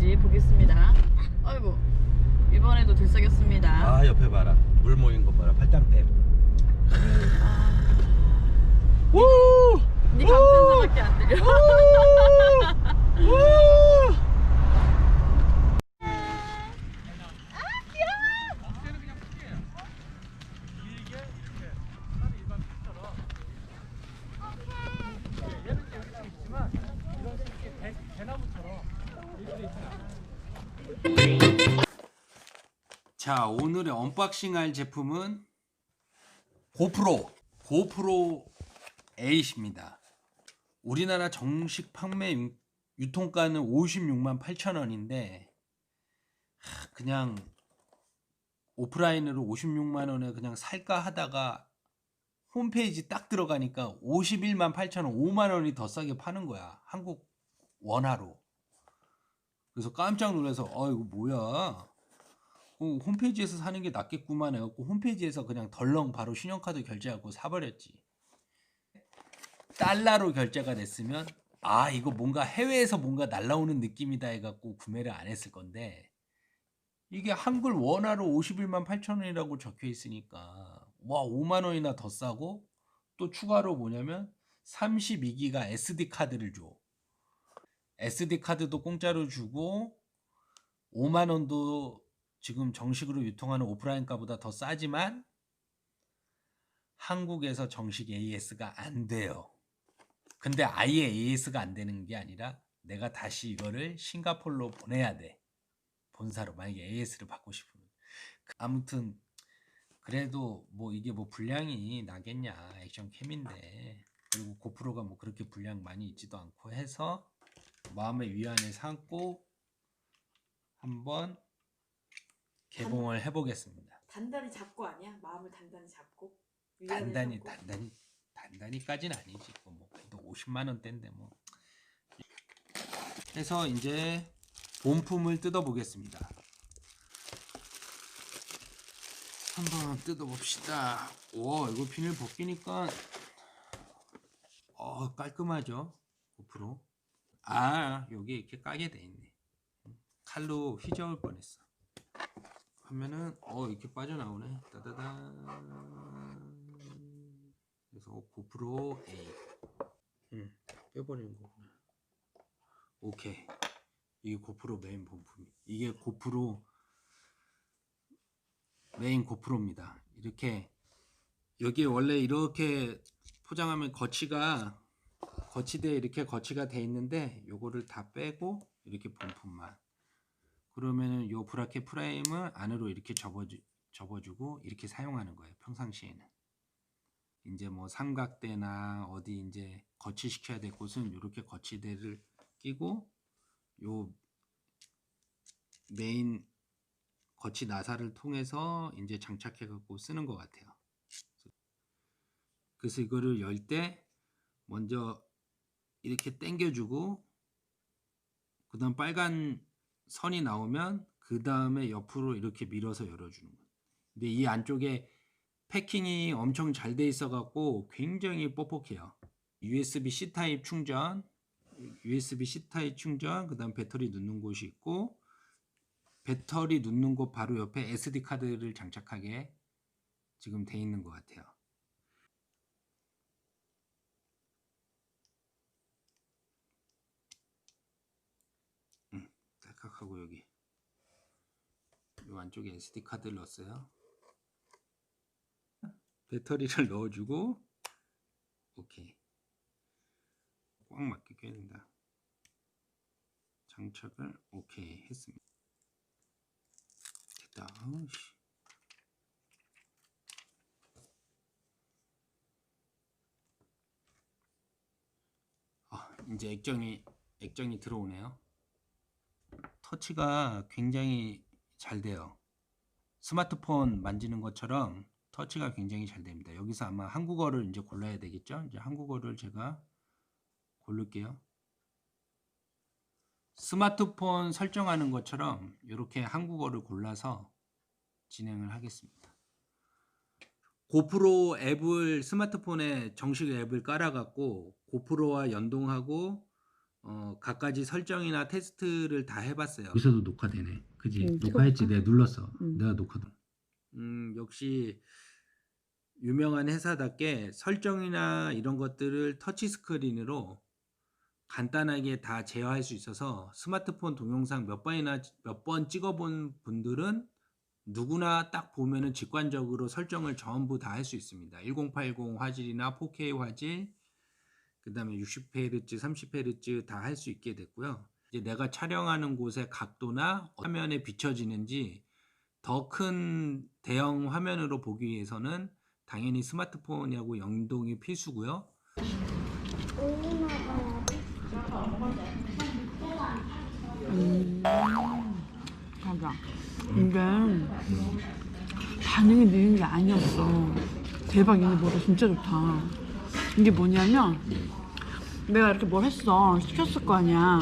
되는지 보겠습니다. 아이고 이번에도 들썩였습니다. 아 옆에 봐라 물 모인 거 봐라 팔당댐 우! 네 감탄사밖에 안 들려. 자 오늘의 언박싱 할 제품은 고프로 고프로 8입니다. 우리나라 정식 판매 유- 유통가는 56만 8천 원인데 하, 그냥 오프라인으로 56만 원에 그냥 살까 하다가 홈페이지 딱 들어가니까 51만 8천 원 5만 원이 더 싸게 파는 거야 한국 원화로. 그래서 깜짝 놀라서 아 이거 뭐야 어, 홈페이지에서 사는 게 낫겠구만 해갖고 홈페이지에서 그냥 덜렁 바로 신용카드 결제하고 사버렸지. 달러로 결제가 됐으면 아 이거 뭔가 해외에서 뭔가 날라오는 느낌이다 해갖고 구매를 안 했을 건데 이게 한글 원화로 51만 8천 원이라고 적혀 있으니까 와 5만 원이나 더 싸고 또 추가로 뭐냐면 32기가 SD 카드를 줘. SD 카드도 공짜로 주고 5만 원도 지금 정식으로 유통하는 오프라인 가보다 더 싸지만 한국에서 정식 AS가 안 돼요. 근데 아예 AS가 안 되는 게 아니라 내가 다시 이거를 싱가폴로 보내야 돼. 본사로 만약에 AS를 받고 싶으면. 그- 아무튼 그래도 뭐 이게 뭐 분량이 나겠냐 액션 캠인데 그리고 고프로가 뭐 그렇게 분량 많이 있지도 않고 해서 마음의 위안을 삼고 한번 개봉을 해보겠습니다. 단단히 잡고 아니야? 마음을 단단히 잡고 위안을 단단히 잡고? 단단히 단단히까지는 아니지. 뭐 그래도 50만 원대인데 뭐. 해서 이제 본품을 뜯어 보겠습니다. 한번 뜯어 봅시다. 오 이거 비닐 벗기니까 어 깔끔하죠. 5%. 아 여기 이렇게 까게 돼 있네. 칼로 휘저을 뻔했어. 하면은 어 이렇게 빠져나오네. 따다다. 그래서 고프로 A. 음 빼버리는 거구나. 오케이. 이게 고프로 메인 본품 이게 고프로 메인 고프로입니다. 이렇게 여기 원래 이렇게 포장하면 거치가 거치대에 이렇게 거치가 돼 있는데 요거를 다 빼고 이렇게 본품만 그러면은 요 브라켓 프레임을 안으로 이렇게 접어주, 접어주고 이렇게 사용하는 거예요. 평상시에는. 이제 뭐 삼각대나 어디 이제 거치시켜야 될 곳은 이렇게 거치대를 끼고 요 메인 거치 나사를 통해서 이제 장착해 갖고 쓰는 것 같아요. 그래서 이거를 열 때 먼저 이렇게 당겨주고 그 다음 빨간 선이 나오면 그 다음에 옆으로 이렇게 밀어서 열어주는 거예요. 근데 이 안쪽에 패킹이 엄청 잘 돼 있어 갖고 굉장히 뻑뻑해요. USB-C 타입 충전, USB-C 타입 충전, 그 다음 배터리 넣는 곳이 있고 배터리 넣는 곳 바로 옆에 SD 카드를 장착하게 지금 돼 있는 것 같아요. 딸깍하고 여기 이 안쪽에 SD 카드를 넣었어요. 배터리를 넣어주고 오케이 꽉 맞게 껴야 된다. 장착을 오케이 했습니다. 됐다. 아우씨. 아, 이제 액정이 액정이 들어오네요. 터치가 굉장히 잘 돼요. 스마트폰 만지는 것처럼 터치가 굉장히 잘 됩니다. 여기서 아마 한국어를 이제 골라야 되겠죠? 이제 한국어를 제가 고를게요. 스마트폰 설정하는 것처럼 이렇게 한국어를 골라서 진행을 하겠습니다. 고프로 앱을 스마트폰에 정식 앱을 깔아갖고 고프로와 연동하고 어, 갖가지 설정이나 테스트를 다 해봤어요. 여기서도 녹화되네. 그지? 음, 녹화했지. 내가 눌렀어. 음. 내가 녹화. 음, 역시 유명한 회사답게 설정이나 이런 것들을 터치 스크린으로 간단하게 다 제어할 수 있어서 스마트폰 동영상 몇 번이나 몇 번 찍어본 분들은 누구나 딱 보면은 직관적으로 설정을 전부 다 할 수 있습니다. 1080 화질이나 4K 화질, 그 다음에 60Hz, 30Hz 다 할 수 있게 됐고요. 이제 내가 촬영하는 곳의 각도나 화면에 비춰지는지 더 큰 대형 화면으로 보기 위해서는 당연히 스마트폰하고 연동이 필수고요. 맞아. 이게 반응이 느린 게 아니었어. 대박 이게 뭐다 진짜 좋다. 이게 뭐냐면 내가 이렇게 뭘 했어 시켰을 거 아니야.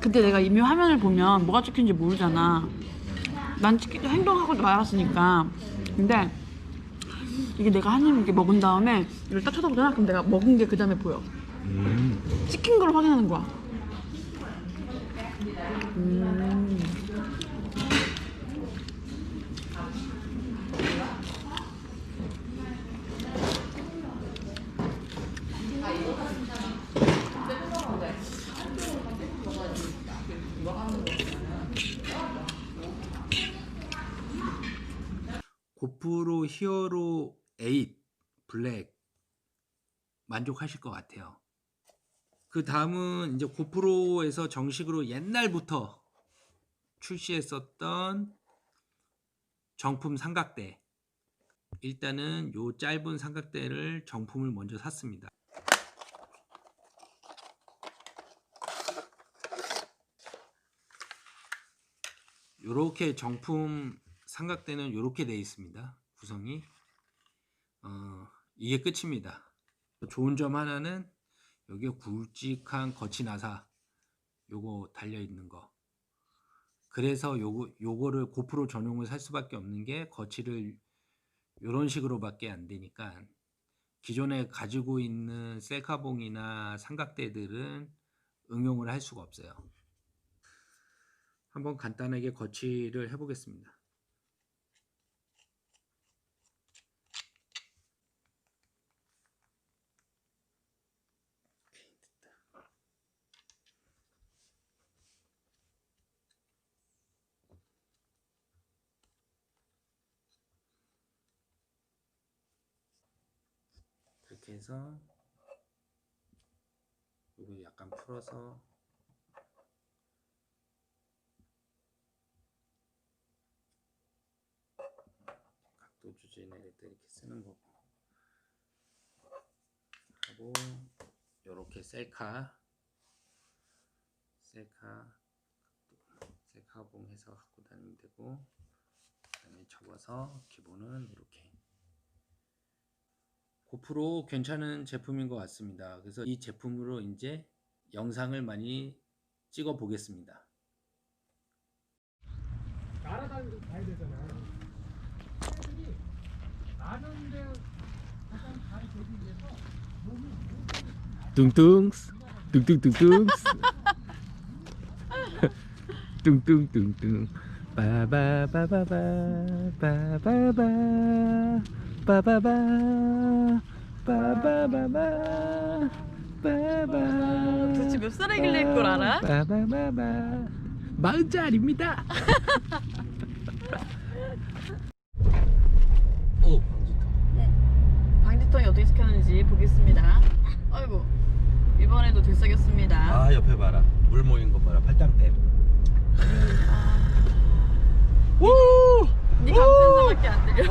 근데 내가 이미 화면을 보면 뭐가 찍힌지 모르잖아. 난 찍기도 행동하고 나왔으니까. 근데 이게 내가 한 입 이렇게 먹은 다음에 이걸 딱 쳐다보잖아. 그럼 내가 먹은 게 그 다음에 보여. 찍힌 걸 확인하는 거야. 음. 고프로 히어로 8 블랙 만족하실 것 같아요. 그 다음은 이제 고프로에서 정식으로 옛날부터 출시했었던 정품 삼각대. 일단은 요 짧은 삼각대를 정품을 먼저 샀습니다. 요렇게 정품 삼각대는 요렇게 되어 있습니다. 구성이 어, 이게 끝입니다. 좋은 점 하나는 여기에 굵직한 거치 나사 요거 달려 있는 거. 그래서 요거 요거를 고프로 전용을 살 수밖에 없는 게 거치를 요런 식으로밖에 안 되니까 기존에 가지고 있는 셀카봉이나 삼각대들은 응용을 할 수가 없어요. 한번 간단하게 거치를 해보겠습니다. 이렇게 해서 이거 약간 풀어서 각도 때 이렇게 쓰는 거고. 하고 요렇게 셀카 셀카 셀카봉 해서 갖고 다니면 되고 그다음에 접어서 기본은 이렇게 고프로 괜찮은 제품인 것 같습니다. 그래서 이 제품으로 이제 영상을 많이 찍어 보겠습니다. 날아다니면서 가야 되잖아. 애들이 나는데 가장 잘 되기 위해서 뚱뚱 뚱뚱뚱뚱 뚱뚱뚱뚱 빠바바바바 빠바바 빠바바 빠바바바 빠바 도대체 몇 살이길래 이걸 알아? 빠바바바. 마흔 짜리입니다. 오, 방지턱이 어떻게 시켰는지 보겠습니다. 아이고 이번에도 들썩였습니다. 아 옆에 봐라. 물 모인 거 봐라. 팔당댐. 네 감탄사밖에 안 들려.